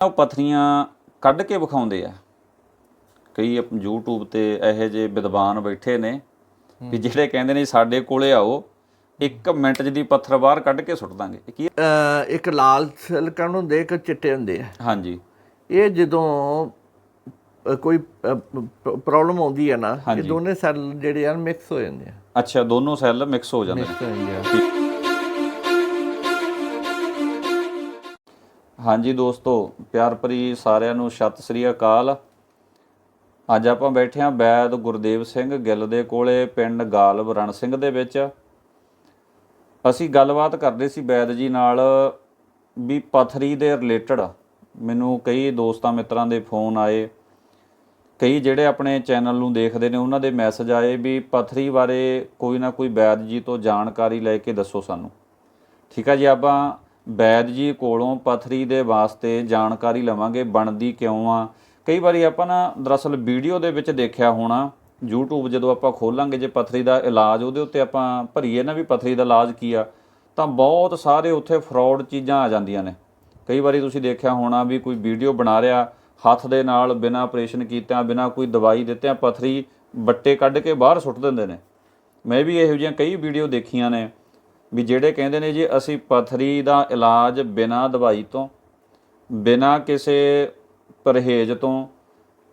ਉਹ ਪਥਰੀਆਂ ਕੱਢ ਕੇ ਵਿਖਾਉਂਦੇ ਆ। ਕਈ YouTube ਤੇ ਇਹੋ ਜਿਹੇ ਵਿਦਵਾਨ ਬੈਠੇ ਨੇ ਵੀ ਜਿਹੜੇ ਕਹਿੰਦੇ ਨੇ ਸਾਡੇ ਕੋਲੇ ਆਓ ਇੱਕ ਮਿੰਟ 'ਚ ਦੀ ਪੱਥਰ ਬਾਹਰ ਕੱਢ ਕੇ ਸੁੱਟ ਦਾਂਗੇ। ਕੀ ਇੱਕ ਲਾਲ ਸਿਲਕਣ ਹੁੰਦੇ ਇੱਕ ਚਿੱਟੇ ਹੁੰਦੇ ਆ। ਹਾਂਜੀ। ਇਹ ਜਦੋਂ ਕੋਈ ਪ੍ਰੋਬਲਮ ਆਉਂਦੀ ਹੈ ਨਾ ਇਹ। ਦੋਨੇ ਸੈੱਲ ਜਿਹੜੇ ਆ ਮਿਕਸ ਹੋ ਜਾਂਦੇ ਆ। ਅੱਛਾ ਦੋਨੋਂ ਸੈੱਲ ਮਿਕਸ ਹੋ ਜਾਂਦੇ ਨੇ। ਮਿਕਸ ਹੋ ਜਾਂਦੇ ਆ। ਹਾਂਜੀ ਦੋਸਤੋ, ਪਿਆਰ ਭਰੀ ਸਾਰਿਆਂ ਨੂੰ ਸਤਿ ਸ੍ਰੀ ਅਕਾਲ। ਅੱਜ ਆਪਾਂ ਬੈਠੇ ਹਾਂ ਵੈਦ ਗੁਰਦੇਵ ਸਿੰਘ ਗਿੱਲ ਦੇ ਕੋਲੇ, ਪਿੰਡ ਗਾਲਬ ਰਣ ਸਿੰਘ ਦੇ ਵਿੱਚ। ਅਸੀਂ ਗੱਲਬਾਤ ਕਰਦੇ ਸੀ ਵੈਦ ਜੀ ਨਾਲ ਵੀ ਪਥਰੀ ਦੇ ਰਿਲੇਟਡ। ਮੈਨੂੰ ਕਈ ਦੋਸਤਾਂ ਮਿੱਤਰਾਂ ਦੇ ਫੋਨ ਆਏ। ਕਈ ਜਿਹੜੇ ਆਪਣੇ ਚੈਨਲ ਨੂੰ ਦੇਖਦੇ ਨੇ, ਉਹਨਾਂ ਦੇ ਮੈਸੇਜ ਆਏ ਵੀ ਪਥਰੀ ਬਾਰੇ ਕੋਈ ਨਾ ਕੋਈ ਬੈਦ ਜੀ ਤੋਂ ਜਾਣਕਾਰੀ ਲੈ ਕੇ ਦੱਸੋ ਸਾਨੂੰ। ਠੀਕ ਆ ਜੀ, ਆਪਾਂ ਬੈਦ ਜੀ ਕੋਲੋਂ ਪਥਰੀ ਦੇ ਵਾਸਤੇ ਜਾਣਕਾਰੀ ਲਵਾਂਗੇ, ਬਣਦੀ ਕਿਉਂ ਆ? ਕਈ ਵਾਰੀ ਆਪਾਂ ਨਾ ਦਰਅਸਲ ਵੀਡੀਓ ਦੇ ਵਿੱਚ ਦੇਖਿਆ ਹੋਣਾ, YouTube ਜਦੋਂ ਆਪਾਂ ਖੋਲਾਂਗੇ ਜੇ ਪਥਰੀ ਦਾ ਇਲਾਜ, ਉਹਦੇ ਉੱਤੇ ਆਪਾਂ ਭਰੀਏ ਨਾ ਵੀ ਪਥਰੀ ਦਾ ਇਲਾਜ ਕੀ ਆ, ਤਾਂ ਬਹੁਤ ਸਾਰੇ ਉੱਥੇ ਫਰਾਡ ਚੀਜ਼ਾਂ ਆ ਜਾਂਦੀਆਂ ਨੇ। ਕਈ ਵਾਰੀ ਤੁਸੀਂ ਦੇਖਿਆ ਹੋਣਾ ਵੀ ਕੋਈ ਵੀਡੀਓ ਬਣਾ ਰਿਹਾ, ਹੱਥ ਦੇ ਨਾਲ ਬਿਨਾਂ ਆਪਰੇਸ਼ਨ ਕੀਤਿਆਂ, ਬਿਨਾਂ ਕੋਈ ਦਵਾਈ ਦਿੱਤਿਆਂ ਪਥਰੀ ਬੱਟੇ ਕੱਢ ਕੇ ਬਾਹਰ ਸੁੱਟ ਦਿੰਦੇ ਨੇ। ਮੈਂ ਵੀ ਇਹੋ ਜਿਹੀਆਂ ਕਈ ਵੀਡੀਓ ਦੇਖੀਆਂ ਨੇ। ਵੀ ਜਿਹੜੇ ਕਹਿੰਦੇ ਨੇ ਜੀ, ਅਸੀਂ ਪਥਰੀ ਦਾ ਇਲਾਜ ਬਿਨਾਂ ਦਵਾਈ ਤੋਂ, ਬਿਨਾਂ ਕਿਸੇ ਪਰਹੇਜ਼ ਤੋਂ,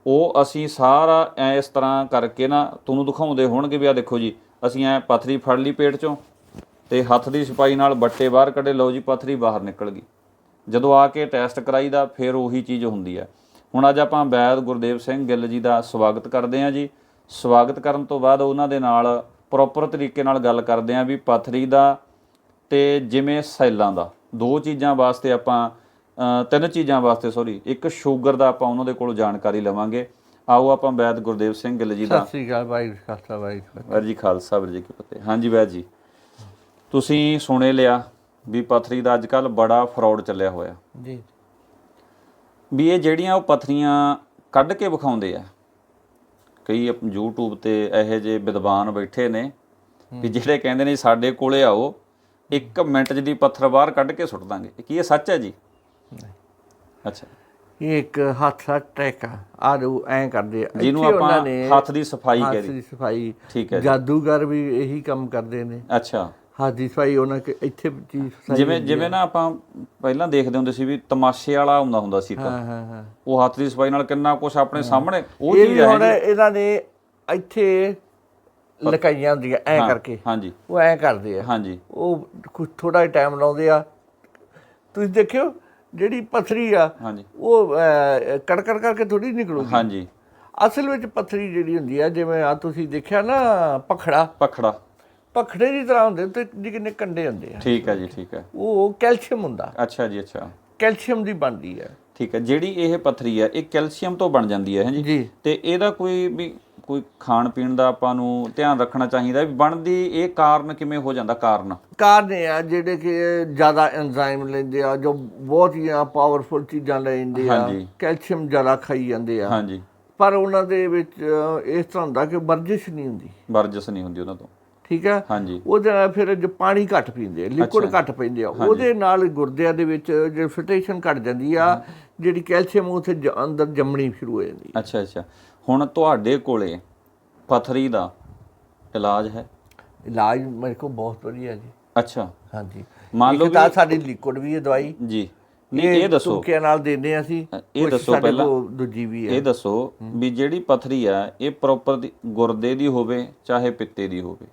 ਉਹ ਅਸੀਂ ਸਾਰਾ ਐ ਇਸ ਤਰ੍ਹਾਂ ਕਰਕੇ ਨਾ ਤੁਹਾਨੂੰ ਦਿਖਾਉਂਦੇ ਹੋਣਗੇ ਵੀ ਆ ਦੇਖੋ ਜੀ, ਅਸੀਂ ਐ ਪਥਰੀ ਫੜ ਲਈ ਪੇਟ ਚੋਂ ਤੇ ਹੱਥ ਦੀ ਸਫ਼ਾਈ ਨਾਲ ਬੱਟੇ ਬਾਹਰ ਕੱਢੇ, ਲਓ ਜੀ ਪਥਰੀ ਬਾਹਰ ਨਿਕਲ ਗਈ। ਜਦੋਂ ਆ ਕੇ ਟੈਸਟ ਕਰਾਈਦਾ, ਫਿਰ ਉਹੀ ਚੀਜ਼ ਹੁੰਦੀ ਹੈ। ਹੁਣ ਅੱਜ ਆਪਾਂ ਵੈਦ ਗੁਰਦੇਵ ਸਿੰਘ ਗਿੱਲ ਜੀ ਦਾ ਸਵਾਗਤ ਕਰਦੇ ਹਾਂ ਜੀ। ਸਵਾਗਤ ਕਰਨ ਤੋਂ ਬਾਅਦ ਉਹਨਾਂ ਦੇ ਨਾਲ ਪ੍ਰੋਪਰ ਤਰੀਕੇ ਨਾਲ ਗੱਲ ਕਰਦੇ ਹਾਂ ਵੀ ਪਥਰੀ ਦਾ ਤੇ ਜਿਵੇਂ ਸੈੱਲਾਂ ਦਾ ਦੋ ਚੀਜ਼ਾਂ ਵਾਸਤੇ ਆਪਾਂ ਤਿੰਨ ਚੀਜ਼ਾਂ ਵਾਸਤੇ ਸੌਰੀ ਇੱਕ ਸ਼ੂਗਰ ਦਾ ਆਪਾਂ ਉਹਨਾਂ ਦੇ ਕੋਲੋਂ ਜਾਣਕਾਰੀ ਲਵਾਂਗੇ। ਆਓ ਆਪਾਂ ਵੈਦ ਗੁਰਦੇਵ ਸਿੰਘ ਗਿੱਲ ਜੀ ਦਾ। ਸਤਿ ਸ੍ਰੀ ਅਕਾਲ ਭਾਈ ਖਾਲਸਾ ਭਾਈ ਵਾਹਿਗੁਰੂ ਜੀ ਖਾਲਸਾ ਵਾਹਿਗੁਰੂ ਜੀ ਕੀ ਫਤਿਹ। ਹਾਂਜੀ ਵੈਦ ਜੀ ਤੁਸੀਂ ਸੁਣੇ ਲਿਆ ਵੀ ਪਥਰੀ ਦਾ ਅੱਜਕੱਲ ਬੜਾ ਫਰਾਡ ਚੱਲਿਆ ਹੋਇਆ। ਜੀ। ਵੀ ਇਹ ਜਿਹੜੀਆਂ ਉਹ ਪਥਰੀਆਂ ਕੱਢ ਕੇ ਵਿਖਾਉਂਦੇ ਆ ਕਈ YouTube ਤੇ ਇਹੋ ਜਿਹੇ ਵਿਦਵਾਨ ਬੈਠੇ ਨੇ ਵੀ ਜਿਹੜੇ ਕਹਿੰਦੇ ਨੇ ਸਾਡੇ ਕੋਲੇ ਆਓ ਇੱਕ ਮਿੰਟ 'ਚ ਦੀ ਪੱਥਰ ਬਾਹਰ ਕੱਢ ਕੇ ਸੁੱਟ ਦਾਂਗੇ। ਇਹ ਕੀ ਇਹ ਸੱਚ ਹੈ ਜੀ? ਅੱਛਾ। ਇਹ ਇੱਕ ਹੱਥ ਦਾ ਟ੍ਰੈਕ ਆ ਆ ਜੋ ਐਂ ਕਰਦੇ ਆ। ਜਿਹਨੂੰ ਆਪਾਂ ਹੱਥ ਦੀ ਸਫ਼ਾਈ ਹੱਥ ਕਹਿੰਦੇ ਦੀ ਸਫ਼ਾਈ। ਠੀਕ ਹੈ ਜਾਦੂਗਰ ਵੀ ਇਹੀ ਕੰਮ ਕਰਦੇ ਨੇ। ਅੱਛਾ। ਹੱਥ ਦੀ ਸਫ਼ਾਈ ਉਹਨਾਂ ਕੇ ਇੱਥੇ ਚੀਜ਼ ਜਿਵੇਂ ਜਿਵੇਂ ਨਾ ਆਪਾਂ ਪਹਿਲਾਂ ਦੇਖਦੇ ਹੁੰਦੇ ਸੀ ਵੀ ਤਮਾਸ਼ੇ ਵਾਲਾ ਹੁੰਦਾ ਹੁੰਦਾ ਸੀ ਇੱਕ। ਹਾਂ ਹਾਂ ਹਾਂ। ਉਹ ਹੱਥ ਦੀ ਸਫ਼ਾਈ ਨਾਲ ਕਿੰਨਾ ਕੁਝ ਆਪਣੇ ਸਾਹਮਣੇ ਉਹ ਚੀਜ਼ ਹੈ ਇਹਨਾਂ ਨੇ ਇੱਥੇ ਲਕਾਈਆਂ ਹੁੰਦੀਆਂ ਐਂ ਕਰਕੇ। ਹਾਂਜੀ। ਉਹ ਐਂ ਕਰਦੇ ਆ। ਹਾਂਜੀ। ਉਹ ਕੁਝ ਥੋੜਾ ਜਿਹਾ ਟਾਈਮ ਲਾਉਂਦੇ ਆ। ਤੁਸੀਂ ਦੇਖਿਓ ਜਿਹੜੀ ਪਥਰੀ ਆ ਹਾਂਜੀ। ਉਹ ਕੜਕੜ ਕਰਕੇ ਥੋੜੀ ਨਿਕਲੂਗੀ। ਹਾਂਜੀ। ਅਸਲ ਵਿੱਚ ਪਥਰੀ ਜਿਹੜੀ ਹੁੰਦੀ ਆ ਜਿਵੇਂ ਆ ਤੁਸੀਂ ਦੇਖਿਆ ਨਾ ਪਖੜਾ। ਪਖੜਾ। ਪਖੜੇ ਦੀ ਤਰ੍ਹਾਂ ਹੁੰਦੇ ਤੇ ਜਿੰਨੇ ਕੰਡੇ ਹੁੰਦੇ ਆ। ਠੀਕ ਹੈ ਜੀ ਠੀਕ ਹੈ ਉਹ ਕੈਲਸ਼ੀਅਮ ਹੁੰਦਾ। ਅੱਛਾ ਜੀ ਅੱਛਾ। ਕੈਲਸ਼ੀਅਮ ਦੀ ਬਣਦੀ ਹੈ ਠੀਕ ਹੈ ਜਿਹੜੀ ਇਹ ਪਥਰੀ ਹੈ ਇਹ ਕੈਲਸ਼ੀਅਮ ਤੋਂ ਬਣ ਜਾਂਦੀ ਹੈ ਹੈ ਜੀ? ਜੀ। ਤੇ ਇਹਦਾ ਕੋਈ ਵੀ ਕੋਈ ਖਾਣ ਪੀਣ ਦਾ ਆਪਾਂ ਨੂੰ ਧਿਆਨ ਰੱਖਣਾ ਚਾਹੀਦਾ ਵੀ ਬਣਦੀ ਇਹ ਕਾਰਨ ਕਿਵੇਂ ਹੋ ਜਾਂਦਾ ਕਾਰਨ? ਕਾਰਨ ਇਹ ਆ ਜਿਹੜੇ ਕਿ ਜ਼ਿਆਦਾ ਐਂਜ਼ਾਈਮ ਲੈਂਦੇ ਆ ਜੋ ਬਹੁਤ ਹੀ ਪਾਵਰਫੁਲ ਚੀਜ਼ਾਂ ਲੈਂਦੇ ਆ। ਕੈਲਸ਼ੀਅਮ ਜ਼ਿਆਦਾ ਖਾਈ ਜਾਂਦੇ ਆ। ਹਾਂਜੀ। ਪਰ ਉਹਨਾਂ ਦੇ ਵਿੱਚ ਇਸ ਤਰ੍ਹਾਂ ਹੁੰਦਾ ਕਿ ਵਰਜਿਸ਼ ਨਹੀਂ ਹੁੰਦੀ। ਵਰਜਸ ਨਹੀਂ ਹੁੰਦੀ ਉਹਨਾਂ ਤੋਂ। ਠੀਕ ਹੈ ਹਾਂਜੀ। ਉਹਦੇ ਨਾਲ ਫਿਰ ਜੋ ਪਾਣੀ ਘੱਟ ਪੀਂਦੇ ਆ ਲਿਕੁਇਡ ਘੱਟ ਪੈਂਦੇ ਆ। ਉਹਦੇ ਨਾਲ ਗੁਰਦਿਆਂ ਦੇ ਵਿੱਚ ਜੇ ਫਿਲਟਰੇਸ਼ਨ ਘੱਟ ਜਾਂਦੀ ਆ ਜਿਹੜੀ ਕੈਲਸ਼ੀਅਮ ਉੱਥੇ ਅੰਦਰ ਜੰਮਣੀ ਸ਼ੁਰੂ ਹੋ ਜਾਂਦੀ। ਅੱਛਾ ਅੱਛਾ। ਹੁਣ ਤੁਹਾਡੇ ਕੋਲੇ ਪਥਰੀ ਦਾ ਇਲਾਜ ਹੈ? ਇਲਾਜ ਮੇਰੇ ਕੋਲ ਬਹੁਤ ਵਧੀਆ ਜੀ। ਅੱਛਾ। ਹਾਂਜੀ। ਮੰਨ ਲਓ ਤਾਂ ਸਾਡੀ ਲਿਕੁਇਡ ਵੀ ਹੈ ਦਵਾਈ। ਜੀ। ਨਹੀਂ ਇਹ ਦੱਸੋ। ਤੁਕੇ ਨਾਲ ਦਿੰਦੇ ਆ ਅਸੀਂ ਇਹ ਦੱਸੋ ਪਹਿਲਾਂ। ਦੂਜੀ ਵੀ ਹੈ। ਇਹ ਦੱਸੋ ਵੀ ਜਿਹੜੀ ਪਥਰੀ ਆ ਇਹ ਪ੍ਰੋਪਰ ਗੁਰਦੇ ਦੀ ਹੋਵੇ ਚਾਹੇ ਪਿੱਤੇ ਦੀ ਹੋਵੇ।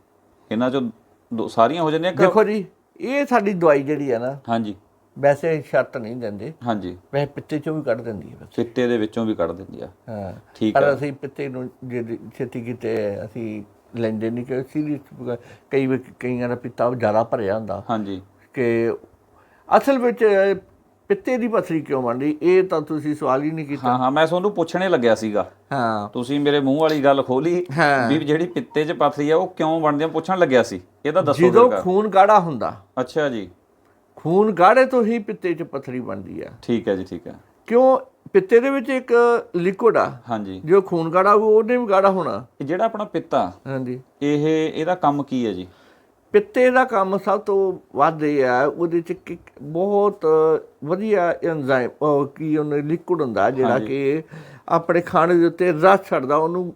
ਇਹਨਾਂ ਚੋਂ ਸਾਰੀਆਂ ਹੋ ਜਾਂਦੀਆਂ ਕਿ ਦੇਖੋ ਜੀ ਇਹ ਸਾਡੀ ਦਵਾਈ ਜਿਹੜੀ ਹੈ ਨਾ ਹਾਂਜੀ। ਵੈਸੇ ਸ਼ਰਤ ਨਹੀਂ ਦਿੰਦੇ। ਹਾਂਜੀ। ਵੈਸੇ ਪਿੱਤੇ ਚੋਂ ਵੀ ਕੱਢ ਦਿੰਦੀ ਹੈ ਬਸ। ਪਿੱਤੇ ਦੇ ਵਿੱਚੋਂ ਵੀ ਕੱਢ ਦਿੰਦੀ ਆ। ਹਾਂ। ਠੀਕ ਪਰ ਹੈ ਅਸੀਂ ਪਿੱਤੇ ਨੂੰ ਜੇ ਛੇਤੀ ਕਿਤੇ ਅਸੀਂ ਲੈਂਦੇ ਨਹੀਂ ਕਿ ਸੀਰੀਅਸ ਕਈ ਵਾਰ ਕਈਆਂ ਦਾ ਪਿੱਤਾ ਜ਼ਿਆਦਾ ਭਰਿਆ ਹੁੰਦਾ। ਹਾਂਜੀ। ਕਿ ਅਸਲ ਵਿੱਚ ਪਿੱਤੇ ਦੀ ਪਥਰੀ ਕਿਉਂ ਬਣਦੀ ਇਹ ਤਾਂ ਤੁਸੀਂ ਸਵਾਲ ਹੀ ਨਹੀਂ ਕੀਤਾ। ਹਾਂ ਹਾਂ ਮੈਂ ਤੁਹਾਨੂੰ ਪੁੱਛਣੇ ਲੱਗਿਆ ਸੀਗਾ। ਹਾਂ। ਤੁਸੀਂ ਮੇਰੇ ਮੂੰਹ ਵਾਲੀ ਗੱਲ ਖੋਲੀ। ਵੀ ਜਿਹੜੀ ਪਿੱਤੇ 'ਚ ਪਥਰੀ ਆ ਉਹ ਕਿਉਂ ਬਣਦੀ ਆ? ਪੁੱਛਣ ਲੱਗਿਆ ਸੀ। ਇਹਦਾ ਦੱਸੋ ਜਦੋਂ ਖੂਨ ਗਾੜਾ ਹੁੰਦਾ। ਅੱਛਾ ਜੀ। ਖੂਨ ਗਾੜੇ ਤੋਂ ਹੀ ਪਿੱਤੇ 'ਚ ਪਥਰੀ ਬਣਦੀ ਆ। ਠੀਕ ਹੈ ਜੀ ਠੀਕ ਹੈ। ਕਿਉਂ? ਪਿੱਤੇ ਦੇ ਵਿੱਚ ਇੱਕ ਲਿਕੁਇਡ ਆ। ਹਾਂਜੀ। ਜੋ ਖੂਨ ਗਾੜਾ ਹੋਊ ਉਹਨੇ ਵੀ ਗਾੜਾ ਹੋਣਾ। ਇਹ ਜਿਹੜਾ ਆਪਣਾ ਪਿੱਤਾ ਹਾਂਜੀ। ਇਹ ਇਹਦਾ ਕੰਮ ਕੀ ਹੈ ਜੀ? ਪਿੱਤੇ ਦਾ ਕੰਮ ਸਭ ਤੋਂ ਵੱਧ ਇਹ ਆ ਉਹਦੇ ਚ ਕਿ ਬਹੁਤ ਵਧੀਆ ਐਂਜ਼ਾਈਮ ਉਹ ਕੀ ਉਹਨੇ ਲਿਕੁਇਡ ਹੁੰਦਾ ਜਿਹੜਾ ਕਿ ਆਪਣੇ ਖਾਣੇ ਦੇ ਉੱਤੇ ਰਸ ਛੱਡਦਾ ਉਹਨੂੰ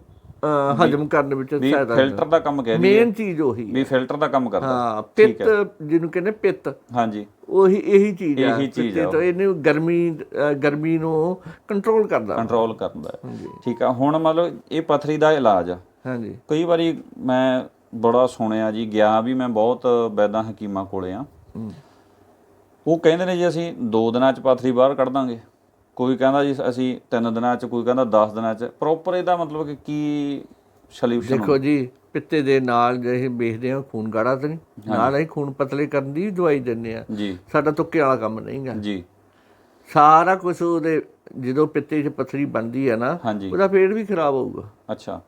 ਹਜਮ ਕਰਨ ਵਿੱਚ ਸਹਾਇਤਾ ਫਿਲਟਰ ਦਾ ਕੰਮ ਕਹਿ ਲਈ ਮੇਨ ਚੀਜ਼ ਉਹੀ ਹੈ। ਵੀ ਫਿਲਟਰ ਦਾ ਕੰਮ ਕਰਦਾ। ਹਾਂ ਪਿੱਤ ਜਿਹਨੂੰ ਕਹਿੰਦੇ ਪਿੱਤ। ਹਾਂਜੀ। ਉਹੀ ਇਹੀ ਚੀਜ਼ ਆ। ਇਹੀ ਚੀਜ਼ ਤੋਂ ਇਹਨੂੰ ਗਰਮੀ ਗਰਮੀ ਨੂੰ ਕੰਟਰੋਲ ਕਰਦਾ। ਕੰਟਰੋਲ ਕਰਦਾ। ਹੈ ਠੀਕ ਆ ਹੁਣ ਮਤਲਬ ਇਹ ਪਥਰੀ ਦਾ ਇਲਾਜ ਆ। ਹਾਂਜੀ। ਕਈ ਵਾਰੀ ਮੈਂ ਬੜਾ ਸੁਣਿਆ ਜੀ ਗਿਆ ਵੀ ਮੈਂ ਬਹੁਤ ਵੈਦਾਂ ਹਕੀਮਾਂ ਕੋਲੇ ਆ। ਹੂੰ। ਉਹ ਕਹਿੰਦੇ ਨੇ ਜੀ ਅਸੀਂ 2 ਦਿਨਾਂ ਚ ਪਥਰੀ ਬਾਹਰ ਕੱਢ ਦਾਂਗੇ। ਕੋਈ ਕਹਿੰਦਾ ਜੀ ਅਸੀਂ 3 ਦਿਨਾਂ ਚ ਕੋਈ ਕਹਿੰਦਾ 10 ਦਿਨਾਂ ਚ। ਪ੍ਰੋਪਰ ਇਹਦਾ ਮਤਲਬ ਕਿ ਕੀ ਸੋਲੂਸ਼ਨ ਦੇਖੋ ਜੀ ਪਿੱਤੇ ਦੇ ਨਾਲ ਜੇ ਅਸੀਂ ਵੇਖਦੇ ਹਾਂ ਖੂਨ ਗਾੜਾ ਤੇ ਨਾਲ ਅਸੀਂ ਖੂਨ ਪਤਲੇ ਕਰਨ ਦੀ ਦਵਾਈ ਦਿੰਦੇ ਆ ਸਾਡਾ ਤੁੱਕੇ ਵਾਲਾ ਕੰਮ ਨਹੀਂਗਾ ਜੀ। ਸਾਰਾ ਕੁਝ ਉਹਦੇ ਜਦੋਂ ਪਿੱਤੇ 'ਚ ਪਥਰੀ ਬਣਦੀ ਹੈ ਨਾ ਉਹਦਾ ਪੇਟ ਵੀ ਖਰਾਬ ਹੋਊਗਾ। ਅੱਛਾ।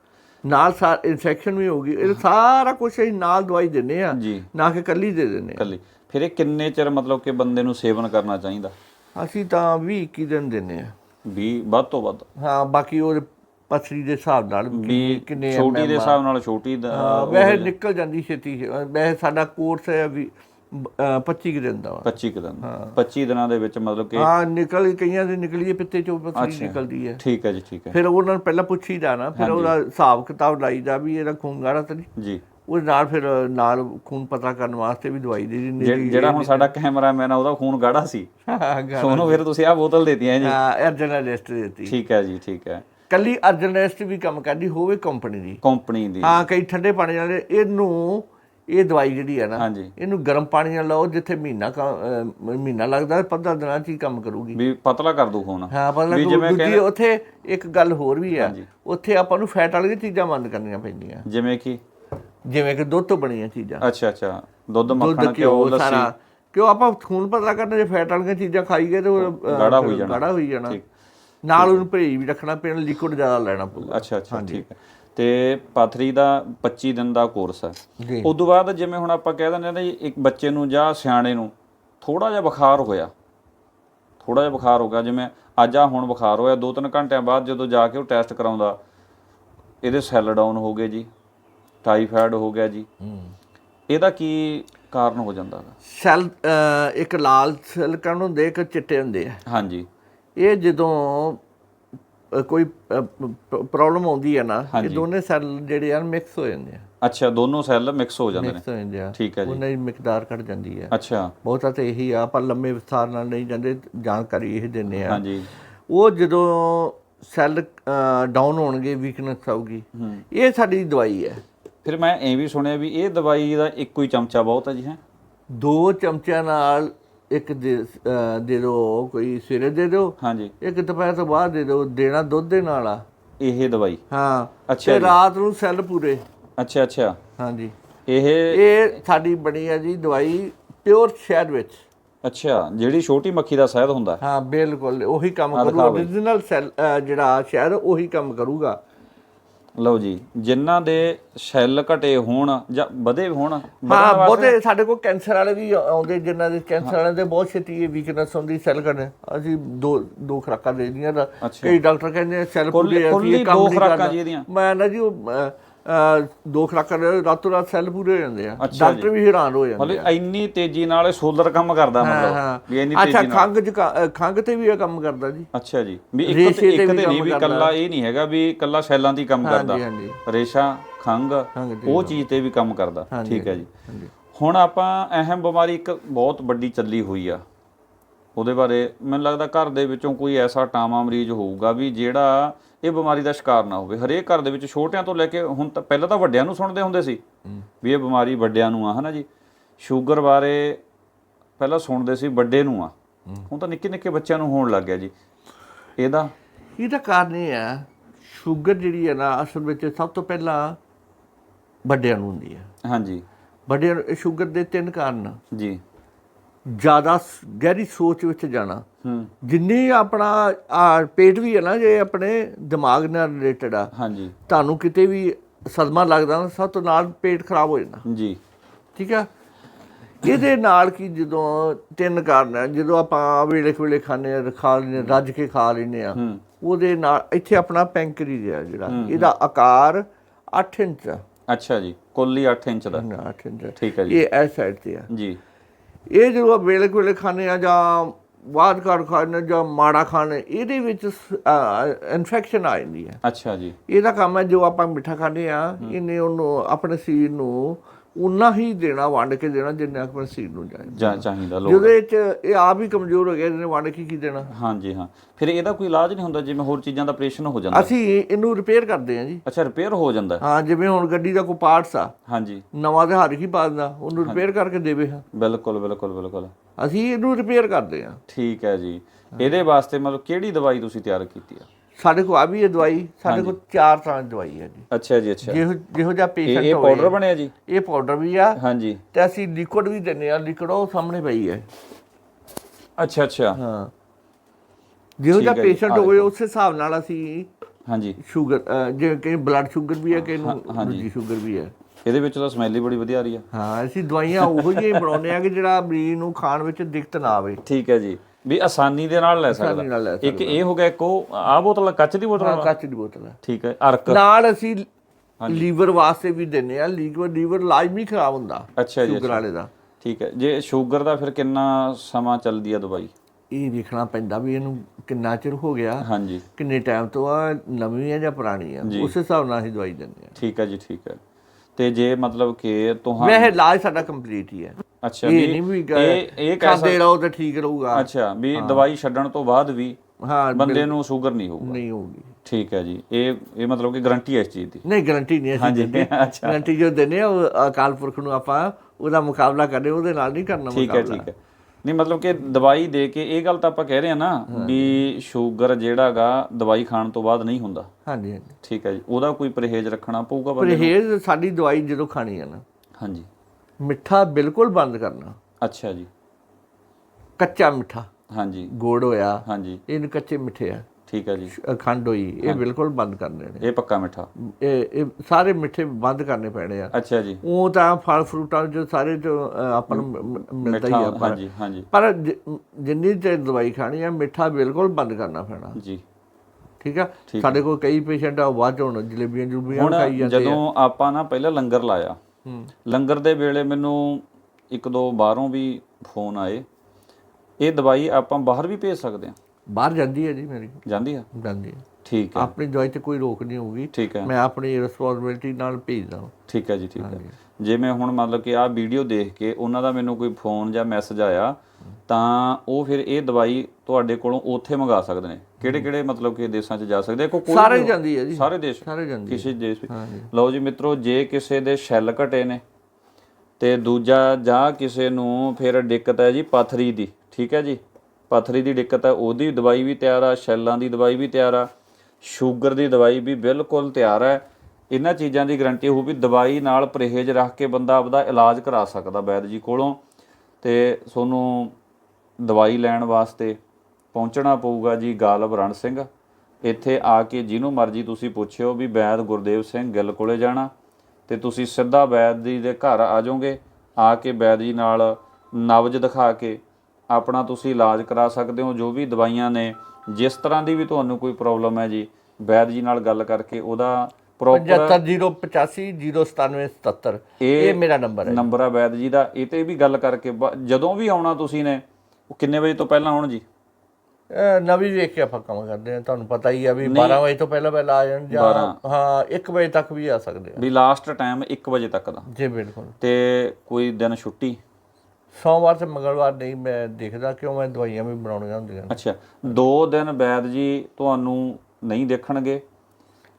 ਨਾਲ ਸਾ ਇਨਫੈਕਸ਼ਨ ਵੀ ਹੋਊਗੀ। ਇਹ ਸਾਰਾ ਕੁਝ ਅਸੀਂ ਨਾਲ ਦਵਾਈ ਦਿੰਦੇ ਆ ਨਾ ਕਿ ਕੱਲੀ ਦੇ ਦਿੰਦੇ ਆ ਕੱਲੀ ਫਿਰ ਇਹ ਕਿੰਨੇ ਚਿਰ ਮਤਲਬ ਕਿ ਬੰਦੇ ਨੂੰ ਸੇਵਨ ਕਰਨਾ ਚਾਹੀਦਾ? ਅਸੀਂ ਤਾਂ 20 21 ਦਿਨ ਦਿੰਦੇ ਆ 20 ਵੱਧ ਤੋਂ ਵੱਧ। ਹਾਂ ਬਾਕੀ ਉਹ ਪਥਰੀ ਦੇ ਹਿਸਾਬ ਨਾਲ ਵੀ ਕਿੰਨੇ ਛੋਟੀ ਦੇ ਹਿਸਾਬ ਨਾਲ ਛੋਟੀ ਦਾ ਵੈਸੇ ਨਿਕਲ ਜਾਂਦੀ ਛੇਤੀ। ਵੈਸੇ ਸਾਡਾ ਕੋਰਸ ਹੈ ਵੀ ਅਹ 25 ਕੁ ਦਿਨ ਦਾ। ਵਾ 25 ਕੁ ਦਿਨ। 25 ਦਿਨਾਂ ਦੇ ਵਿੱਚ ਮਤਲਬ ਕਿ ਹਾਂ ਨਿਕਲ ਕਈਆਂ ਦੇ ਨਿਕਲੀ ਹੈ ਪਿੱਤੇ ਚੋਂ ਪਥਰੀ ਨਿਕਲਦੀ ਹੈ। ਠੀਕ ਹੈ ਜੀ ਠੀਕ ਹੈ। ਫਿਰ ਉਹਨਾਂ ਨੂੰ ਪਹਿਲਾਂ ਪੁੱਛੀਦਾ ਨਾ ਫਿਰ ਉਹਦਾ ਹਿਸਾਬ ਕਿਤਾਬ ਲਾਈਦਾ ਵੀ ਇਹਦਾ ਖੂਨ ਗਾੜਾ ਤਾਂ ਨਹੀਂ। ਜੀ। ਉਹਦੇ ਨਾਲ ਫਿਰ ਨਾਲ ਖੂਨ ਪਤਾ ਕਰਨ ਵਾਸਤੇ ਵੀ ਦਵਾਈ ਦੇ ਦਿੰਦੇ ਜਿਹ- ਜਿਹੜਾ ਹੁਣ ਸਾਡਾ ਕੈਮਰਾਮੈਨ ਆ ਉਹਦਾ ਖੂਨ ਗਾੜਾ ਸੀ। ਹਾਂ ਉਹਨੂੰ ਫਿਰ ਤੁਸੀਂ ਆਹ ਬੋਤਲ ਦੇਤੀਆਂ ਜੀ। ਅਰਜਨ ਲਿਸਟ ਦਿੱਤੀ। ਠੀਕ ਹੈ ਜੀ ਠੀਕ ਹੈ। ਕੱਲੀ ਅਰਜਨ ਲਿਸਟ ਵੀ ਕੰਮ ਕਰਦੀ ਹੋਵੇ ਕੰਪਨੀ ਦੀ। ਕੰਪਨੀ ਦੀ। ਹਾਂ ਕਈ ਠੰਡੇ ਪਾਣੀ ਵਾਲੇ ਇਹਨੂੰ ਇਹ ਦਵਾਈ ਜਿਹੜੀ ਹੈ ਨਾ ਇਹਨੂੰ ਗਰਮ ਪਾਣੀ ਨਾਲ ਲਾਓ ਜਿੱਥੇ ਮਹੀਨਾ ਕ- ਮਹੀਨਾ ਲੱਗਦਾ 15 ਦਿਨਾਂ ਚ ਹੀ ਕੰਮ ਕਰੂਗੀ। ਵੀ ਪਤਲਾ ਕਰ ਦੂ ਖੂਨ। ਹਾਂ ਪਰ ਵੀ ਜਿਵੇਂ ਦੂਜੀ ਉੱਥੇ ਇੱਕ ਗੱਲ ਹੋਰ ਵੀ ਆ ਉੱਥੇ ਆਪਾਂ ਨੂੰ ਫੈਟ ਵਾਲੀਆਂ ਚੀਜ਼ਾਂ ਬੰਦ ਕਰਨੀਆਂ ਪੈਂਦੀਆਂ। ਜਿਵੇਂ ਕਿ? ਜਿਵੇਂ ਕਿ ਦੁੱਧ ਤੋਂ ਬਣੀਆਂ ਚੀਜ਼ਾਂ। ਅੱਛਾ ਅੱਛਾ। ਦੁੱਧ ਮੱਖਣ ਘਿਓ ਲੱਸੀ। ਕਿਉਂ ਆਪਾਂ ਖੂਨ ਪਤਲਾ ਕਰਨਾ ਜੇ ਫੈਟ ਵਾਲੀਆਂ ਚੀਜ਼ਾਂ ਖਾਈ ਗਏ ਤੇ ਗਾੜਾ ਹੋਈ ਜਾਣਾ। ਗਾੜਾ ਹੋਈ ਜਾਣਾ। ਨਾਲ ਉਹਨੂੰ ਭੇਜ ਵੀ ਰੱਖਣਾ ਪੈਣਾ ਲਿਕੁਇਡ ਜ਼ਿਆਦਾ ਲੈਣਾ ਪਊਗਾ। ਅੱਛਾ ਅੱਛਾ। ਠੀਕ ਹੈ। ਤੇ ਪਥਰੀ ਦਾ 25 ਦਿਨ ਦਾ ਕੋਰਸ ਹੈ। ਉਸ ਤੋਂ ਬਾਅਦ ਜਿਵੇਂ ਹੁਣ ਆਪਾਂ ਕਹਿ ਦਿੰਦੇ ਨਾ ਇੱਕ ਬੱਚੇ ਨੂੰ ਜਾਂ ਸਿਆਣੇ ਨੂੰ ਥੋੜਾ ਜਿਹਾ ਬੁਖਾਰ ਹੋਇਆ ਥੋੜਾ ਜਿਹਾ ਬੁਖਾਰ ਹੋ ਗਿਆ। ਜਿਵੇਂ ਅੱਜ ਆ ਹੁਣ ਬੁਖਾਰ ਹੋਇਆ। 2-3 ਘੰਟਿਆਂ ਬਾਅਦ ਜਦੋਂ ਜਾ ਕੇ ਉਹ ਟੈਸਟ ਕਰਾਉਂਦਾ ਇਹਦੇ ਸੈੱਲ ਡਾਊਨ ਹੋ ਗਏ ਜੀ। ਟਾਈਫਾਇਡ ਹੋ ਗਿਆ ਜੀ। ਇਹਦਾ ਕੀ ਕਾਰਨ ਹੋ ਜਾਂਦਾ ਗਾ? ਸੈੱਲ ਇੱਕ ਲਾਲ ਸੈੱਲ ਕਣ ਹੁੰਦੇ ਇੱਕ ਚਿੱਟੇ ਹੁੰਦੇ ਆ। ਹਾਂਜੀ। ਇਹ ਜਦੋਂ ਕੋਈ ਪ੍ਰੋਬਲਮ ਆਉਂਦੀ ਹੈ ਨਾ ਇਹ ਦੋਨੇ ਸੈੱਲ ਜਿਹੜੇ ਆ ਮਿਕਸ ਹੋ ਜਾਂਦੇ ਆ। ਅੱਛਾ ਦੋਨੋਂ ਸੈੱਲ ਮਿਕਸ ਹੋ ਜਾਂਦੇ ਨੇ। ਮਿਕਸ ਹੋ ਜਾਂਦੇ ਆ। ਠੀਕ ਹੈ ਜੀ। ਉਹਨਾਂ ਦੀ ਮਿਕਦਾਰ ਘਟ ਜਾਂਦੀ ਹੈ ਅੱਛਾ। ਬਹੁਤਾ ਤੇ ਇਹੀ ਆ ਪਰ ਲੰਮੇ ਵਿਸਥਾਰ ਨਾਲ ਨਹੀਂ ਜਾਂਦੇ ਜਾਣਕਾਰੀ ਇਹ ਦਿੰਦੇ ਆ। ਹਾਂਜੀ। ਉਹ ਜਦੋਂ ਸੈੱਲ ਡਾਊਨ ਹੋਣਗੇ ਵੀਕਨੈਸ ਆਊਗੀ ਹੂੰ। ਇਹ ਸਾਡੀ ਦਵਾਈ ਹੈ ਫਿਰ ਮੈਂ ਇਹ ਵੀ ਸੁਣਿਆ ਵੀ ਇਹ ਦਵਾਈ ਦਾ ਇੱਕੋ ਹੀ ਚਮਚਾ ਬਹੁਤ ਹੈ ਜੀ ਹੈ? ਦੋ ਚਮਚਿਆਂ ਨਾਲ ਇੱਕ ਦੇ ਅਹ, ਦੇ ਦਿਓ ਕੋਈ ਸਵੇਰੇ ਦੇ ਦਿਓ ਹਾਂਜੀ। ਇੱਕ ਦੁਪਹਿਰ ਤੋਂ ਬਾਅਦ ਦੇ ਦਿਓ ਦੇਣਾ ਦੁੱਧ ਦੇ ਨਾਲ ਆ। ਇਹ ਦਵਾਈ? ਹਾਂ। ਅੱਛਾ ਤੇ ਰਾਤ ਨੂੰ ਸੈੱਲ ਪੂਰੇ। ਅੱਛਾ ਅੱਛਾ। ਹਾਂਜੀ। ਇਹ ਇਹ ਸਾਡੀ ਬਣੀ ਹੈ ਜੀ ਦਵਾਈ ਪਿਓਰ ਸ਼ਹਿਦ ਵਿੱਚ। ਅੱਛਾ ਜਿਹੜੀ ਛੋਟੀ ਮੱਖੀ ਦਾ ਸ਼ਹਿਦ ਹੁੰਦਾ। ਹਾਂ ਬਿਲਕੁਲ। ਉਹੀ ਕੰਮ ਕਰੂਗਾ। origignal ਸੈੱਲ ਜਿਹੜਾ ਸ਼ਹਿਦ ਉਹੀ ਕੰਮ ਕਰੂਗਾ। ਲਓ ਜੀ ਜਿਨ੍ਹਾਂ ਦੇ ਸੈੱਲ ਘਟੇ ਹੋਣ ਜਾਂ ਵਧੇ ਹੋਣ ਹਾਂ ਬਹੁਤੇ ਸਾਡੇ ਕੋਲ ਕੈਂਸਰ ਵਾਲੇ ਵੀ ਆਉਂਦੇ ਜਿਨ੍ਹਾਂ ਦੇ ਕੈਂਸਰ ਵਾਲਿਆਂ ਦੇ ਬਹੁਤ ਛੇਤੀ ਇਹ ਵੀਕਨੈਸ ਹੁੰਦੀ ਸੈੱਲ ਘਟੇ। ਅਸੀਂ ਦੋ ਦੋ ਖੁਰਾਕਾਂ ਦੇ ਦੀਆਂ ਕਈ ਡਾਕਟਰ ਕਹਿੰਦੇ ਸੈੱਲ ਪੂਰੇ ਅਸੀਂ ਕੰਮ ਨਹੀਂ ਕਰਨਾ। ਮੈਂ ਨਾ ਜੀ ਉਹ ਦੋ ਖੁਰਾਕਾਂ ਦੇ ਰਾਤੋਂ ਰਾਤ ਸੈੱਲ ਪੂਰੇ ਹੋ ਜਾਂਦੇ ਆ। ਅੱਛਾ ਡਾਕਟਰ ਵੀ ਹੈਰਾਨ ਹੋ ਜਾਂਦੇ ਮਤਲਬ ਇੰਨੀ ਤੇਜ਼ੀ ਨਾਲ ਇਹ ਸੋਲਰ ਕੰਮ ਕਰਦਾ ਮਤਲਬ ਵੀ ਇੰਨੀ ਅੱਛਾ ਤੇਜ਼ੀ ਨਾਲ ਖੰਗ ਖੰਗ ਤੇ ਵੀ ਇਹ ਕੰਮ ਕਰਦਾ ਜੀ। ਅੱਛਾ ਜੀ। ਵੀ ਇੱਕ ਤੇ ਇੱਕ ਤੇ ਨਹੀਂ ਵੀ। ਕੱਲਾ ਇਹ ਨਹੀਂ ਹੈਗਾ ਵੀ ਕੱਲਾ ਸੈੱਲਾਂ ਦੀ ਕੰਮ ਕਰਦਾ। ਰੇਸ਼ਾ ਖੰਗ ਉਹ ਚੀਜ਼ ਤੇ ਵੀ ਕੰਮ ਕਰਦਾ। ਠੀਕ ਹੈ ਜੀ। ਹੁਣ ਆਪਾਂ ਅਹਿਮ ਬਿਮਾਰੀ ਇੱਕ ਬਹੁਤ ਵੱਡੀ ਚੱਲੀ ਹੋਈ ਆ। ਉਹਦੇ ਬਾਰੇ ਮੈਨੂੰ ਲੱਗਦਾ ਘਰ ਦੇ ਵਿੱਚੋਂ ਕੋਈ ਐਸਾ ਟਾਮਾ ਮਰੀਜ਼ ਹੋਊਗਾ ਵੀ ਜਿਹੜਾ ਇਹ ਬਿਮਾਰੀ ਦਾ ਸ਼ਿਕਾਰ ਨਾ ਹੋਵੇ। ਹਰੇਕ ਘਰ ਦੇ ਵਿੱਚ ਛੋਟਿਆਂ ਤੋਂ ਲੈ ਕੇ ਹੁਣ ਤਾਂ ਪਹਿਲਾਂ ਤਾਂ ਵੱਡਿਆਂ ਨੂੰ ਸੁਣਦੇ ਹੁੰਦੇ ਸੀ ਵੀ ਇਹ ਬਿਮਾਰੀ ਵੱਡਿਆਂ ਨੂੰ ਆ ਹਨਾ ਜੀ? ਸ਼ੂਗਰ ਬਾਰੇ ਪਹਿਲਾਂ ਸੁਣਦੇ ਸੀ ਵੱਡੇ ਨੂੰ ਆ। ਹੁਣ ਤਾਂ ਨਿੱਕੇ ਨਿੱਕੇ ਬੱਚਿਆਂ ਨੂੰ ਹੋਣ ਲੱਗ ਗਿਆ ਜੀ। ਇਹਦਾ ਇਹਦਾ ਕਾਰਨ ਇਹ ਹੈ ਸ਼ੂਗਰ ਜਿਹੜੀ ਹੈ ਨਾ ਅਸਲ ਵਿੱਚ ਸਭ ਤੋਂ ਪਹਿਲਾਂ ਵੱਡਿਆਂ ਨੂੰ ਹੁੰਦੀ ਹੈ ਹਾਂਜੀ। ਵੱਡਿਆਂ ਨੂੰ ਸ਼ੂਗਰ ਦੇ ਤਿੰਨ ਕਾਰਨ ਆ। ਜੀ। ਜ਼ਿਆਦਾ ਗਹਿਰੀ ਸੋਚ ਵਿੱਚ ਜਾਣਾ। ਹੂੰ। ਜਿੰਨੀ ਆਪਣਾ ਪੇਟ ਵੀ ਹੈ ਨਾ ਜੇ ਆਪਣੇ ਦਿਮਾਗ ਨਾਲ ਰਿਲੇਟਡ ਆ ਹਾਂਜੀ। ਤੁਹਾਨੂੰ ਕਿਤੇ ਵੀ ਸਦਮਾ ਲੱਗਦਾ ਨਾ ਸਭ ਤੋਂ ਨਾਲ ਪੇਟ ਖਰਾਬ ਹੋ ਜਾਂਦਾ। ਜੀ। ਠੀਕ ਆ? ਇਹਦੇ ਨਾਲ ਕੀ ਜਦੋਂ ਤਿੰਨ ਕਾਰਨ ਆ ਜਦੋਂ ਆਪਾਂ ਵੇਲੇ ਵੇਲੇ ਖਾਣੇ ਆ ਖਾ ਹਾਂ, ਰੱਜ ਕੇ ਖਾ ਲੈਂਦੇ ਆ ਹੂੰ। ਉਹਦੇ ਨਾਲ ਇੱਥੇ ਆਪਣਾ ਪੈਂਕਰੀ ਆ ਜਿਹੜਾ ਇਹਦਾ ਆਕਾਰ 8 ਇੰਚ ਆ। ਅੱਛਾ ਜੀ ਕੁੱਲ ਹੀ 8 ਇੰਚ ਦਾ। 8 ਇੰਚ। ਠੀਕ ਹੈ ਜੀ। ਇਹ ਇਸ ਸਾਈਡ ਤੇ ਆ। ਜੀ। ਇਹ ਜਦੋਂ ਵੇਲੇ ਕੋਲੇ ਖਾਣੇ ਆ ਜਾਂ ਬਾਅਦ ਘਰ ਖਾਣੇ ਜਾਂ ਮਾੜਾ ਖਾਣੇ ਇਹਦੇ ਵਿੱਚ ਇਨਫੈਕਸ਼ਨ ਆ ਜਾਂਦੀ ਹੈ। ਅੱਛਾ ਜੀ। ਇਹਦਾ ਕੰਮ ਹੈ ਜੋ ਆਪਾਂ ਮਿੱਠਾ ਖਾਂਦੇ ਆ ਇਹਨੇ ਉਹਨੂੰ ਆਪਣੇ ਸਰੀਰ ਨੂੰ ਉਨਾ ਹੀ ਦੇਣਾ ਵੰਡ ਕੇ ਦੇਣਾ ਜਿੰਨਾ ਆਪਣੇ ਸਰੀਰ ਨੂੰ ਜਾਏ ਜਾਂ ਚਾਹੀਦਾ ਲੋਕ ਜਿਹਦੇ ਵਿੱਚ ਇਹ ਆਪ ਹੀ ਕਮਜ਼ੋਰ ਹੋ ਗਿਆ ਇਹਨੇ ਵੰਡ ਕੇ ਕੀ ਦੇਣਾ? ਹਾਂਜੀ ਹਾਂ। ਫਿਰ ਇਹਦਾ ਕੋਈ ਇਲਾਜ ਨਹੀਂ ਹੁੰਦਾ ਜਿਵੇਂ ਹੋਰ ਚੀਜ਼ਾਂ ਦਾ ਆਪਰੇਸ਼ਨ ਹੋ ਜਾਂਦਾ। ਅਸੀਂ ਇਹਨੂੰ ਰਿਪੇਅਰ ਕਰਦੇ ਆ ਜੀ। ਅੱਛਾ ਰਿਪੇਅਰ ਹੋ ਜਾਂਦਾ। ਹੈ। ਹਾਂ ਜਿਵੇਂ ਹੁਣ ਗੱਡੀ ਦਾ ਕੋਈ ਪਾਰਟਸ ਆ ਹਾਂਜੀ। ਨਵਾਂ ਤੇ ਹਰ ਹੀ ਪਾ ਦਿੰਦਾ ਉਹਨੂੰ ਰਿਪੇਅਰ ਕਰਕੇ ਦੇਵੇ ਹਾਂ। ਬਿਲਕੁਲ ਬਿਲਕੁਲ ਬਿਲਕੁਲ। ਅਸੀਂ ਇਹਨੂੰ ਰਿਪੇਅਰ ਕਰਦੇ ਆ ਠੀਕ ਹੈ ਜੀ। ਇਹਦੇ ਵਾਸਤੇ ਮਤਲਬ ਕਿਹੜੀ ਦਵਾਈ ਤੁਸੀਂ ਤਿਆਰ ਕੀਤੀ ਆ? ਸਾਡੇ ਕੋਲ ਆ ਵੀ ਇਹ ਦਵਾਈ ਸਾਡੇ ਕੋਲ ਚਾਰ ਤਰ੍ਹਾਂ ਦੀ ਦਵਾਈ ਹੈ ਜੀ। ਅੱਛਾ ਜੀ ਅੱਛਾ। ਜਿਹੋ ਜਿਹੋ ਜਿਹਾ ਇਹ ਪੇਸ਼ੈਂਟ ਇਹ ਹੋਵੇ ਪਾਊਡਰ ਬਣਿਆ ਜੀ? ਇਹ ਪਾਊਡਰ ਵੀ ਆ ਹਾਂਜੀ। ਤੇ ਅਸੀਂ ਲਿਕੁਇਡ ਵੀ ਦਿੰਨੇ ਆ ਲਿਕੁਇਡ ਉਹ ਸਾਹਮਣੇ ਪਈ ਹੈ। ਅੱਛਾ ਅੱਛਾ। ਹਾਂ। ਜਿਹੋ ਜਿਹਾ ਜੀ, ਪੇਸ਼ੈਂਟ ਹੋਵੇ ਉਸ ਹਿਸਾਬ ਨਾਲ ਅਸੀਂ ਹਾਂਜੀ। ਸ਼ੂਗਰ ਜਿਵੇਂ ਕਿ ਬਲੱਡ ਸ਼ੂਗਰ ਵੀ ਹੈ ਕਿ ਨੂੰ ਦੂਜੀ ਸ਼ੂਗਰ ਵੀ ਹੈ। ਇਹਦੇ ਵਿੱਚ ਤਾਂ ਸਮੈਲ ਹੀ ਬੜੀ ਵਧੀਆ ਆ ਰਹੀ ਆ। ਹਾਂ ਅਸੀਂ ਦਵਾਈਆਂ ਉਹੋ ਜਿਹੀਆਂ ਬਣਾਉਂਦੇ ਆ ਕਿ ਜਿਹੜਾ ਮਰੀਜ਼ ਨੂੰ ਖਾਣ ਵਿੱਚ ਦਿੱਕਤ ਨਾ ਆਵੇ। ਠੀਕ ਹੈ ਜੀ। ਵੀ ਆਸਾਨੀ ਦੇ ਨਾਲ ਲੈ ਆਸਾਨੀ ਨਾਲ ਲੈ ਸਕਦਾ। ਇੱਕ ਇਹ ਹੋ ਗਿਆ ਇੱਕ ਉਹ ਆ ਬੋਤਲ ਕੱਚ ਦੀ ਬੋਤਲ ਹਾਂ ਆ? ਕੱਚ ਦੀ ਬੋਤਲ ਹੈ ਠੀਕ ਹੈ ਅਰਕ। ਨਾਲ ਅਸੀਂ ਲੀਵਰ ਵਾਸਤੇ ਵੀ ਦਿੰਨੇ ਆ। ਲੀਵਰ ਲੀਵਰ ਲਾਜ਼ਮੀ ਖਰਾਬ ਹੁੰਦਾ ਅੱਛਾ ਜੀ ਸ਼ੂਗਰ ਵਾਲੇ ਦਾ। ਠੀਕ ਹੈ ਜੇ ਸ਼ੂਗਰ ਦਾ ਫਿਰ ਕਿੰਨਾ ਸਮਾਂ ਚੱਲਦੀ ਆ ਦਵਾਈ? ਇਹ ਵੇਖਣਾ ਪੈਂਦਾ ਵੀ ਇਹਨੂੰ ਕਿੰਨਾ ਚਿਰ ਹੋ ਗਿਆ ਹਾਂਜੀ। ਕਿੰਨੇ ਟਾਈਮ ਤੋਂ ਆ ਨਵੀਂ ਹੈ ਜਾਂ ਪੁਰਾਣੀ ਆ। ਉਸ ਹਿਸਾਬ ਨਾਲ ਅਸੀਂ ਦਵਾਈ ਦਿੰਦੇ ਆ। ਠੀਕ ਹੈ ਜੀ ਠੀਕ ਹੈ। ਤੇ ਜੇ ਮਤਲਬ ਕਿ ਤੁਹਾਂ ਵੈਸੇ ਇਲਾਜ ਸਾਡਾ ਕੰਪਲੀਟ ਹੀ ਹੈ। ਅੱਛਾ ਇਹ ਨਹੀਂ ਵੀ ਇਹ ਇਹ ਖਾਂਦੇ ਰਹੋ ਤਾਂ ਠੀਕ ਰਹੂਗਾ। ਅੱਛਾ ਵੀ ਦਵਾਈ ਛੱਡਣ ਤੋਂ ਬਾਅਦ ਵੀ ਹਾਂ ਬੰਦੇ ਨੂੰ ਸ਼ੂਗਰ ਨਹੀਂ ਹੋਊਗਾ। ਨਹੀਂ ਹੋਊਗੀ। ਠੀਕ ਹੈ ਜੀ। ਇਹ ਇਹ ਮਤਲਬ ਕਿ ਗਾਰੰਟੀ ਹੈ ਇਸ ਚੀਜ਼ ਦੀ। ਨਹੀਂ ਗਾਰੰਟੀ ਨਹੀਂ ਅਸੀਂ ਦਿੰਦੇ ਅੱਛਾ। ਗਾਰੰਟੀ ਜੋ ਦਿੰਦੇ ਆ ਉਹ ਅਕਾਲ ਪੁਰਖ ਨੂੰ ਆਪਾਂ ਉਹਦਾ ਮੁਕਾਬਲਾ ਕਰਦੇ ਉਹਦੇ ਨਾਲ ਨਹੀਂ ਕਰਨਾ ਠੀਕ ਹੈ ਮੁਕਾਬਲਾ। ਠੀਕ ਹੈ। ਨਹੀਂ ਮਤਲਬ ਕਿ ਦਵਾਈ ਦੇ ਕੇ ਇਹ ਗੱਲ ਤਾਂ ਆਪਾਂ ਕਹਿ ਰਹੇ ਹਾਂ ਨਾ ਵੀ ਸ਼ੂਗਰ ਜਿਹੜਾਗਾ ਦਵਾਈ ਖਾਣ ਤੋਂ ਬਾਅਦ ਨਹੀਂ ਹੁੰਦਾ। ਹਾਂਜੀ ਹਾਂਜੀ। ਠੀਕ ਹੈ ਜੀ ਉਹਦਾ ਕੋਈ ਪਰਹੇਜ਼ ਰੱਖਣਾ ਪਊਗਾ ਬੰਦੇ ਨੂੰ? ਪਰਹੇਜ਼ ਸਾਡੀ ਦਵਾਈ ਜਦੋਂ ਖਾਣੀ ਹੈ ਨਾ ਹਾਂਜੀ। ਮਿੱਠਾ ਬਿਲਕੁਲ ਬੰਦ ਕਰਨਾ। ਅੱਛਾ ਜੀ। ਕੱਚਾ ਮਿੱਠਾ। ਹਾਂਜੀ। ਗੋੜ ਹੋਇਆ ਹਾਂਜੀ। ਇਹਨੂੰ ਕੱਚੇ ਮਿੱਠੇ ਆ। ਠੀਕ ਹੈ ਜੀ। ਅ, ਖੰਡ ਹੋਈ ਇਹ ਬਿਲਕੁਲ ਬੰਦ ਕਰਨੇ ਨੇ ਇਹ ਪੱਕਾ ਮਿੱਠਾ? ਇਹ ਇਹ ਸਾਰੇ ਮਿੱਠੇ ਬੰਦ ਕਰਨੇ ਪੈਣੇ ਆ। ਅੱਛਾ ਜੀ। ਉਹ ਤਾਂ ਫਲ ਫਰੂਟਾਂ ਜੋ ਸਾਰੇ ਜੋ ਆਪਾਂ ਨੂੰ ਮਿਲਦਾ ਹੀ ਆ ਪਰ ਹਾਂਜੀ ਹਾਂਜੀ। ਪਰ ਜਿੰਨੀ ਚਿਰ ਦਵਾਈ ਖਾਣੀ ਆ ਮਿੱਠਾ ਬਿਲਕੁਲ ਬੰਦ ਕਰਨਾ ਪੈਣਾ। ਜੀ। ਠੀਕ ਆ? ਸਾਡੇ ਕੋਲ ਕਈ ਪੇਸ਼ੈਂਟ ਆ ਬਾਅਦ ਹੁਣ ਜਲੇਬੀਆਂ ਜੁਲਬੀਆਂ ਖਾਈ ਜਾਂਦੇ ਜਦੋਂ ਆਪਾਂ ਨਾ ਪਹਿਲਾਂ ਲੰਗਰ ਲਾਇਆ ਲੰਗਰ ਦੇ ਵੇਲੇ ਮੈਨੂੰ ਇੱਕ ਦੋ ਬਾਹਰੋਂ ਵੀ ਫੋਨ ਆਏ। ਇਹ ਦਵਾਈ ਆਪਾਂ ਬਾਹਰ ਵੀ ਭੇਜ ਸਕਦੇ ਹਾਂ ਬਾਹਰ ਜਾਂਦੀ ਹੈ ਜੀ ਮੇਰੀ। ਜਾਂਦੀ ਆ? ਜਾਂਦੀ ਹੈ। ਠੀਕ ਹੈ। ਆਪਣੀ ਦਵਾਈ ਤੇ ਕੋਈ ਰੋਕ ਨਹੀਂ ਹੋਊਗੀ। ਠੀਕ ਹੈ। ਮੈਂ ਆਪਣੀ ਰਿਸਪੌਂਸਿਬਿਲਟੀ ਨਾਲ ਭੇਜਦਾ ਠੀਕ ਹੈ ਜੀ ਠੀਕ ਹੈ। ਜੇ ਮੈਂ ਹੁਣ ਮਤਲਬ ਕਿ ਆਹ ਵੀਡੀਓ ਦੇਖ ਕੇ ਉਹਨਾਂ ਦਾ ਮੈਨੂੰ ਕੋਈ ਫੋਨ ਜਾਂ ਮੈਸੇਜ ਆਇਆ ਤਾਂ ਉਹ ਫਿਰ ਇਹ ਦਵਾਈ ਤੁਹਾਡੇ ਕੋਲੋਂ ਉੱਥੇ ਮੰਗਾ ਸਕਦੇ ਨੇ। ਕਿਹੜੇ ਕਿਹੜੇ ਮਤਲਬ ਕਿ ਦੇਸ਼ਾਂ 'ਚ ਜਾ ਸਕਦੇ? ਕੋਈ ਸਾਰੇ ਜਾਂਦੀ ਹੈ ਜੀ। ਸਾਰੇ ਦੇਸ਼ ਸਾਰੇ ਜਾਂਦੀ ਹੈ। ਕਿਸੇ ਦੇਸ਼ ਵਿੱਚ। ਲਓ ਜੀ ਮਿੱਤਰੋ ਜੇ ਕਿਸੇ ਦੇ ਸ਼ੈੱਲ ਘਟੇ ਨੇ ਤੇ ਦੂਜਾ ਜਾਂ ਕਿਸੇ ਨੂੰ ਫਿਰ ਦਿੱਕਤ ਹੈ ਜੀ ਪਥਰੀ ਦੀ। ਠੀਕ ਹੈ ਜੀ? ਪਥਰੀ ਦੀ ਦਿੱਕਤ ਹੈ ਉਹਦੀ ਦਵਾਈ ਵੀ ਤਿਆਰ ਆ, ਸ਼ੈੱਲਾਂ ਦੀ ਦਵਾਈ ਵੀ ਤਿਆਰ ਆ, ਸ਼ੂਗਰ ਦੀ ਦਵਾਈ ਵੀ ਬਿਲਕੁਲ ਤਿਆਰ ਹੈ ਇਹਨਾਂ ਚੀਜ਼ਾਂ ਦੀ ਗਾਰੰਟੀ ਹੋਊ ਵੀ ਦਵਾਈ ਨਾਲ ਪਰਹੇਜ਼ ਰੱਖ ਕੇ ਬੰਦਾ ਆਪਦਾ ਇਲਾਜ ਕਰਾ ਸਕਦਾ ਵੈਦ ਜੀ ਕੋਲੋਂ ਤੇ ਤੁਹਾਨੂੰ ਦਵਾਈ ਲੈਣ ਵਾਸਤੇ ਪਹੁੰਚਣਾ ਪਊਗਾ ਜੀ ਗਾਲਬ ਰਣ ਸਿੰਘ। ਇੱਥੇ ਆ ਕੇ ਜਿਹਨੂੰ ਮਰਜ਼ੀ ਤੁਸੀਂ ਪੁੱਛਿਓ ਵੀ ਵੈਦ ਗੁਰਦੇਵ ਸਿੰਘ ਗਿੱਲ ਕੋਲੇ ਜਾਣਾ ਤੇ ਤੁਸੀਂ ਸਿੱਧਾ ਵੈਦ ਜੀ ਦੇ ਘਰ ਆ ਜਾਓਗੇ, ਆ ਕੇ ਵੈਦ ਜੀ ਨਾਲ ਨਬਜ ਦਿਖਾ ਕੇ ਆਪਣਾ ਤੁਸੀਂ ਇਲਾਜ ਕਰਾ ਸਕਦੇ ਹੋ ਜੋ ਵੀ ਦਵਾਈਆਂ ਨੇ ਜਿਸ ਤਰ੍ਹਾਂ ਦੀ ਵੀ ਤੁਹਾਨੂੰ ਕੋਈ ਪ੍ਰੋਬਲਮ ਹੈ ਜੀ ਵੈਦ ਜੀ ਨਾਲ ਗੱਲ ਕਰਕੇ ਉਹਦਾ ਪ੍ਰੋਪਰ 75097077 ਇਹ ਮੇਰਾ ਨੰਬਰ ਹੈ ਨੰਬਰ ਆ ਵੈਦ ਜੀ ਦਾ ਇਹ ਤੇ ਵੀ ਗੱਲ ਕਰਕੇ ਜਦੋਂ ਵੀ ਆਉਣਾ ਤੁਸੀਂ ਨੇ ਉਹ ਕਿੰਨੇ ਵਜੇ ਤੋਂ ਪਹਿਲਾਂ ਆਉਣ ਜੀ? ਨਵੀਂ ਵੇਖ ਕੇ ਆਪਾਂ ਕੰਮ ਕਰਦੇ ਆ ਤੁਹਾਨੂੰ ਪਤਾ ਹੀ ਆ ਵੀ 12 ਵਜੇ ਤੋਂ ਪਹਿਲਾਂ ਪਹਿਲਾਂ ਆ ਜਾਣ ਜਾਂ ਹਾਂ 1 ਵਜੇ ਤੱਕ ਵੀ ਆ ਸਕਦੇ ਆ। ਵੀ ਲਾਸਟ ਟਾਈਮ 1 ਵਜੇ ਤੱਕ ਦਾ। ਜੀ ਬਿਲਕੁਲ। ਤੇ ਕੋਈ ਦਿਨ ਛੁੱਟੀ? ਸੋਮਵਾਰ ਤੇ ਮੰਗਲਵਾਰ ਨਹੀਂ ਮੈਂ ਦੇਖਦਾ ਕਿਉਂ ਮੈਂ ਦਵਾਈਆਂ ਵੀ ਬਣਾਉਣੀਆਂ ਹੁੰਦੀਆਂ ਨੇ। ਅੱਛਾ ਦੋ ਦਿਨ ਵੈਦ ਜੀ ਤੁਹਾਨੂੰ ਨਹੀਂ ਦੇਖਣਗੇ?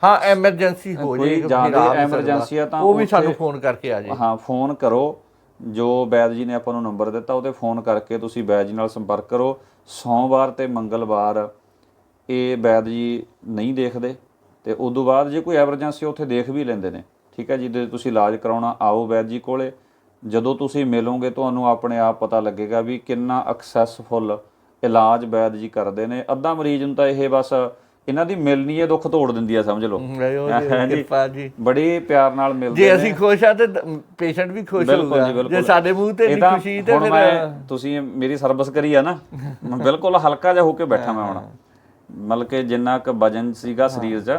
ਹਾਂ ਐਮਰਜੈਂਸੀ ਹੋ ਕੋਈ ਜਾਏ ਜ਼ਿਆਦਾ ਆ emergency। ਤਾਂ ਉਹ ਵੀ ਉੱਥੇ- ਸਾਨੂੰ ਫੋਨ ਕਰਕੇ ਆ ਜਾਏ ਹਾਂ ਫੋਨ ਕਰੋ। ਜੋ ਵੈਦ ਜੀ ਨੇ ਆਪਾਂ ਨੂੰ ਨੰਬਰ ਦਿੱਤਾ ਉਹਤੇ ਫੋਨ ਕਰਕੇ ਤੁਸੀਂ ਵੈਦ ਜੀ ਨਾਲ ਸੰਪਰਕ ਕਰੋ। ਸੋਮਵਾਰ ਤੇ ਮੰਗਲਵਾਰ ਇਹ ਵੈਦ ਜੀ ਨਹੀਂ ਦੇਖਦੇ। ਤੇ ਉਦੋਂ ਬਾਅਦ ਜੇ ਕੋਈ ਐਮਰਜੈਂਸੀ ਉੱਥੇ ਦੇਖ ਵੀ ਲੈਂਦੇ ਨੇ। ਠੀਕ ਹੈ ਜੀ ਜੇ ਤੁਸੀਂ ਇਲਾਜ ਕਰਾਉਣਾ ਆਓ ਵੈਦ ਜੀ ਕੋਲੇ। ਜਦੋਂ ਤੁਸੀਂ ਮਿਲੋਗੇ ਤੁਹਾਨੂੰ ਆਪਣੇ ਆਪ ਪਤਾ ਲੱਗੇਗਾ ਵੀ ਕਿੰਨਾ ਐਕਸੈਸਫੁਲ ਇਲਾਜ ਵੈਦ ਜੀ ਕਰਦੇ ਨੇ। ਅੱਧਾ ਮਰੀਜ਼ ਨੂੰ ਤਾਂ ਇਹ ਬਸ ਇਹਨਾਂ ਦੀ ਮਿਲਣੀ ਹੈ ਦੁੱਖ ਤੋੜ ਦਿੰਦੀ ਹੈ ਸਮਝ ਲਓ। ਕਿਰਪਾ ਜੀ। ਬੜੀ ਪਿਆਰ ਨਾਲ ਮਿਲਦੇ ਜੇ ਅਸੀਂ ਖੁਸ਼ ਆ ਤੇ ਪੇਸ਼ੈਂਟ ਵੀ ਖੁਸ਼ ਹੋਊਗਾ। ਜੀ, ਸਾਡੇ ਮੂੰਹ ਤੇ ਇਹ ਨਹੀਂ ਖੁਸ਼ੀ ਤੇ ਫਿਰ ਮੈਂ ਤੁਸੀਂ ਮੇਰੀ ਸਰਵਿਸ ਕਰੀ ਆ ਨਾ ਮੈਂ ਬਿਲਕੁਲ ਹਲਕਾ ਜਿਹਾ ਹੋ ਕੇ ਬੈਠਾ ਮੈਂ ਹੁਣ। ਮਤਲਬ ਕਿ ਜਿੰਨਾ ਕੁ ਵਜਨ ਸੀਗਾ ਸਰੀਰ 'ਚ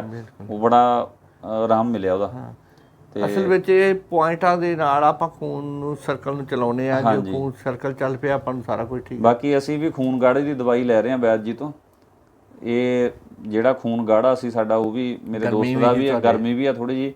ਉਹ ਬੜਾ ਆਰਾਮ ਮਿਲਿਆ ਉਹਦਾ। ਅਸਲ ਵਿੱਚ ਇਹ ਪੁਆਇੰਟਾਂ ਦੇ ਨਾਲ ਆਪਾਂ ਖੂਨ ਨੂੰ ਸਰਕਲ ਨੂੰ ਚਲਾਉਨੇ ਆ। ਜੋ ਖੂਨ ਸਰਕਲ ਚੱਲ ਪਿਆ ਆਪਾਂ ਨੂੰ ਸਾਰਾ ਕੁਝ ਠੀਕ ਬਾਕੀ ਅਸੀਂ ਵੀ ਖੂਨ ਗਾੜੇ ਦੀ ਦਵਾਈ ਲੈ ਰਹੇ ਹਾਂ ਵੈਦ ਜੀ ਤੋਂ। ਇਹ ਜਿਹੜਾ ਖੂਨ ਗਾੜਾ ਸੀ ਸਾਡਾ ਉਹ ਵੀ ਮੇਰੇ ਦੋਸਤ ਦਾ ਵੀ ਗਰਮੀ ਵੀ ਆ ਥੋੜੀ ਜੀ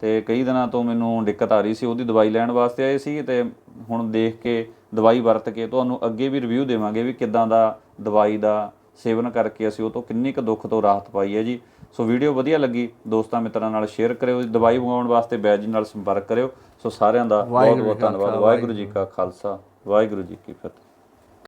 ਤੇ ਕਈ ਦਿਨਾਂ ਤੋਂ ਮੈਨੂੰ ਦਿੱਕਤ ਆ ਰਹੀ ਸੀ ਉਹਦੀ ਦਵਾਈ ਲੈਣ ਵਾਸਤੇ ਆਏ ਸੀ ਤੇ ਹੁਣ ਦੇਖ ਕੇ ਦਵਾਈ ਵਰਤ ਕੇ ਤੁਹਾਨੂੰ ਅੱਗੇ ਵੀ ਰਿਵਿਊ ਦੇਵਾਂਗੇ ਵੀ ਕਿੱਦਾਂ ਦਾ ਦਵਾਈ ਦਾ ਸੇਵਨ ਕਰਕੇ ਅਸੀਂ ਉਹ ਤੋਂ ਕਿੰਨੀ ਕੁ ਦੁੱਖ ਤੋਂ ਰਾਹਤ ਪਾਈ ਹੈ ਜੀ। ਸੋ ਵੀਡੀਓ ਵਧੀਆ ਲੱਗੀ ਦੋਸਤਾਂ ਮਿੱਤਰਾਂ ਨਾਲ ਸ਼ੇਅਰ ਕਰਿਓ ਦਵਾਈ ਮੰਗਾਉਣ ਵਾਸਤੇ ਬੈਜ ਜੀ ਨਾਲ ਸੰਪਰਕ ਕਰਿਓ। ਸੋ ਸਾਰਿਆਂ ਦਾ ਬਹੁਤ ਬਹੁਤ ਧੰਨਵਾਦ। ਵਾਹਿਗੁਰੂ ਜੀ ਕਾ ਖਾਲਸਾ ਵਾਹਿਗੁਰੂ ਜੀ ਕੀ ਫਤਿਹ।